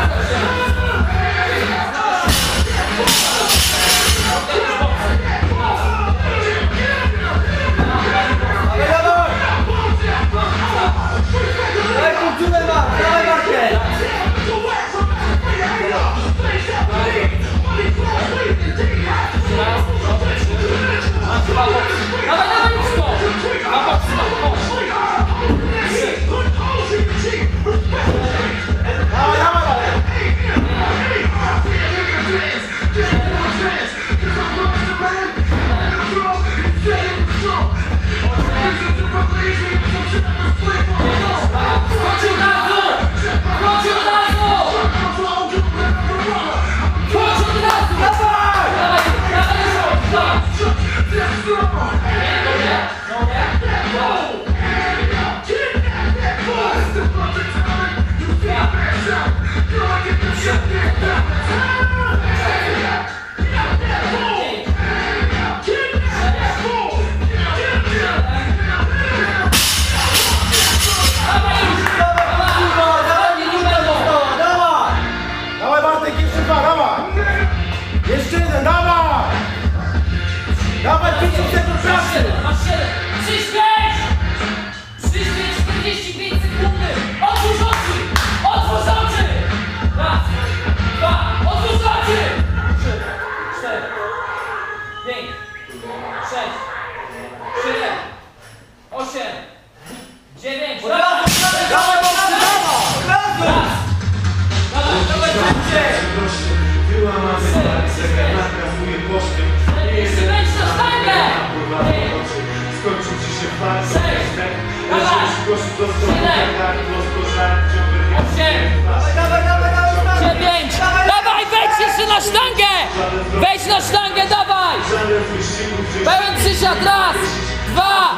Yeah. Dawaj, dawaj, dawaj, dawaj! Dziewięć! Dawaj, wejdź jeszcze na sztangę! Wejdź na sztangę! Raz, dwa,